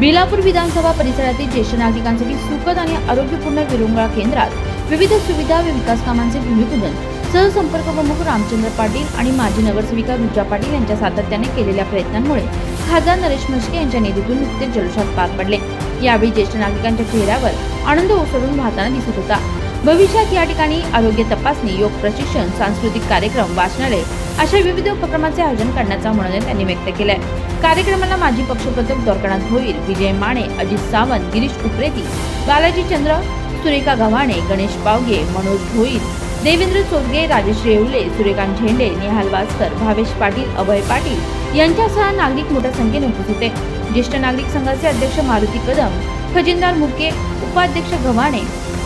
बेलापूर विधानसभा परिसरातील ज्येष्ठ नागरिकांसाठी सुखद आणि आरोग्यपूर्ण विरंगुळा केंद्रात विविध सुविधा व विकास कामांचे भूमिपूजन सहसंपर्क प्रमुख रामचंद्र पाटील आणि माजी नगरसेविका रुजा पाटील यांच्या सातत्याने केलेल्या प्रयत्नांमुळे खासदार नरेश म्हस्के यांच्या निधीतून नुकतेच जल्लोषात पार पडले. यावेळी ज्येष्ठ नागरिकांच्या चेहऱ्यावर आनंद ओसरून वाहताना दिसत होता. भविष्यात या ठिकाणी आरोग्य तपासणी योग प्रशिक्षण सांस्कृतिक कार्यक्रम वाचनालय अशा विविध उपक्रमाचे आयोजन करण्याचा मनोनय त्यांनी व्यक्त केलाय. कार्यक्रमाला माजी पक्षप्रमुख दोरकनाथ भोईर विजय माने अजित सावंत गिरीश उप्रेती बालाजी चंद्र सुरेखा गव्हाणे गणेश पावगे मनोज भोईर देवेंद्र चोरगे राजेश रेवले सूर्यकांत झेंडे निहाल वास्कर भावेश पाटील अभय पाटील यांच्यासह नागरिक मोठ्या संख्येने उपस्थित होते. ज्येष्ठ नागरिक संघाचे अध्यक्ष मारुती कदम खजिनदार मुके उपाध्यक्ष गव्हाणे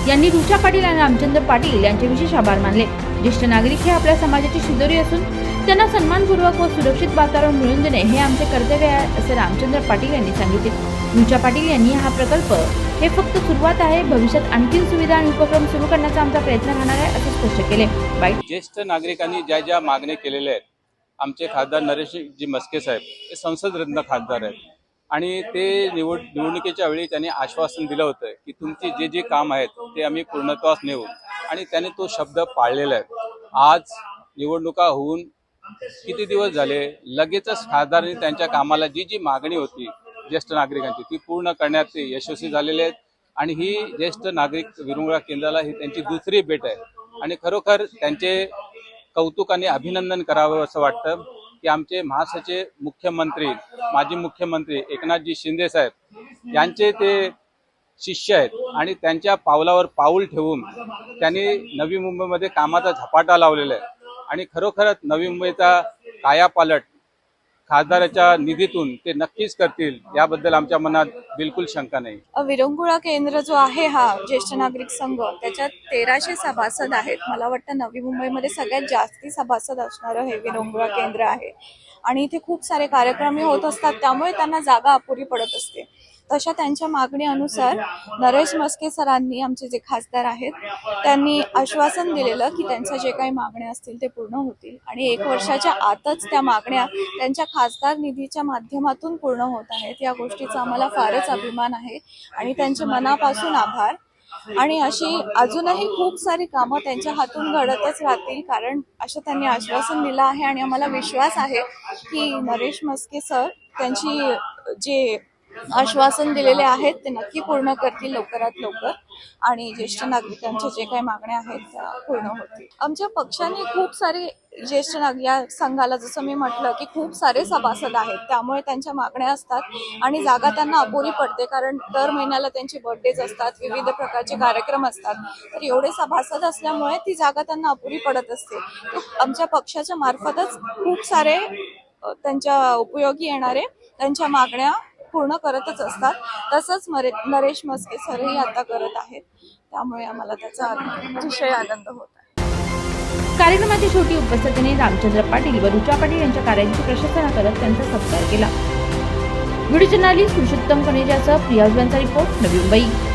यांनी रुचा पाटील आणि रामचंद्र पाटील यांचे विशेष आभार मानले. ज्येष्ठ नागरिक हे आपल्या समाजाची शिदोरी असून त्यांना सन्मानपूर्वक व सुरक्षित वातावरण मिळवून देणे हे आमचे कर्तव्य आहे असे रामचंद्र पाटील यांनी सांगितले. रुचा पाटील यांनी हा प्रकल्प हे फक्त सुरुवात आहे भविष्यात आणखी सुविधा आणि उपक्रम सुरू करण्याचा आमचा प्रयत्न राहणार आहे असे स्पष्ट केले. बाईट ज्येष्ठ नागरिकांनी ज्या ज्या मागण्या केलेल्या आहेत आमचे खासदार नरेश जी मस्के साहेब हे संसदरत्न खासदार आहेत. आणि ते निवड निवडणुकीच्या वेळी त्यांनी आश्वासन दिलं होतं की तुमचे जे जे काम आहेत ते आम्ही पूर्णत्वास नेऊ. आणि त्याने तो शब्द पाळलेला आहे. आज निवडणुका होऊन किती दिवस झाले? लगेचच खासदारांनी त्यांच्या कामाला जी जी मागणी होती ज्येष्ठ नागरिकांची ती पूर्ण करण्यात ते यशस्वी झालेले आहेत. आणि ही ज्येष्ठ नागरिक विरंगुळा केंद्राला ही त्यांची दुसरी भेट आहे. आणि खरोखर त्यांचे कौतुक आणि अभिनंदन करावं असं वाटतं. की आमचे महासचिव मुख्यमंत्री माजी मुख्यमंत्री एकनाथजी शिंदे साहेब यांचे ते शिष्य आहेत आणि त्यांच्या पावलावर पाऊल ठेवून त्यांनी नवी मुंबईमध्ये कामाचा झपाटा लावलेला आहे. आणि खरोखरच नवी मुंबईचा कायापालट खासदाराच्या निधीतून ते नक्कीच करतील याबद्दल आमच्या मनात बिलकुल शंका नाही. विरंगुळा केंद्र जो आहे हा ज्येष्ठ नागरिक संघ त्याच्यात तेराशे सभासद आहेत. मला वाटतं नवी मुंबईमध्ये सगळ्यात जास्ती सभासद असणारं हे विरंगुळा केंद्र आहे. आणि इथे खूप सारे कार्यक्रम होत असतात त्यामुळे त्यांना जागा अपुरी पडत असते. तशा त्यांच्या मागणीनुसार नरेश मस्के सरांनी आमचे जे खासदार आहेत त्यांनी आश्वासन दिलेलं की त्यांच्या जे काही मागण्या असतील ते पूर्ण होतील. आणि एक वर्षाच्या आतच त्या मागण्या त्यांच्या खासदार निधीच्या माध्यमातून पूर्ण होत आहेत. या गोष्टीचा आम्हाला फारच अभिमान आहे. आणि त्यांचे मनापासून आभार. आणि अशी अजूनही खूप सारी कामं त्यांच्या हातून घडतच राहतील कारण असं त्यांनी आश्वासन दिलं आहे. आणि आम्हाला विश्वास आहे की नरेश मस्के सर त्यांची जे आश्वासन दिलेले आहेत ते नक्की पूर्ण करतील लवकरात लवकर. आणि ज्येष्ठ नागरिकांच्या जे काही मागण्या आहेत त्या पूर्ण होतील. आमच्या पक्षाने खूप सारे ज्येष्ठ नागरिक या संघाला जसं मी म्हटलं की खूप सारे सभासद आहेत त्यामुळे त्यांच्या मागण्या असतात आणि जागा त्यांना अपुरी पडते. कारण दर महिन्याला त्यांचे बर्थडेज असतात विविध प्रकारचे कार्यक्रम असतात. तर एवढे सभासद असल्यामुळे ती जागा त्यांना अपुरी पडत असते. आमच्या पक्षाच्या मार्फतच खूप सारे त्यांच्या उपयोगी येणारे त्यांच्या मागण्या पूर्ण करतच असतात. तसंच मरे नरेश मस्के सरही आता करत आहेत. त्यामुळे आम्हाला त्याचा अतिशय आनंद होत आहे. कार्यक्रमाची शेवटी उपस्थितीने रामचंद्र पाटील व रुचा पाटील यांच्या कार्याची प्रशंसा करत त्यांचा सत्कार केला. व्हिडिओ जर्नालिस्ट पुरुषोत्तम कनेजासह प्रिया रिपोर्ट नवी मुंबई.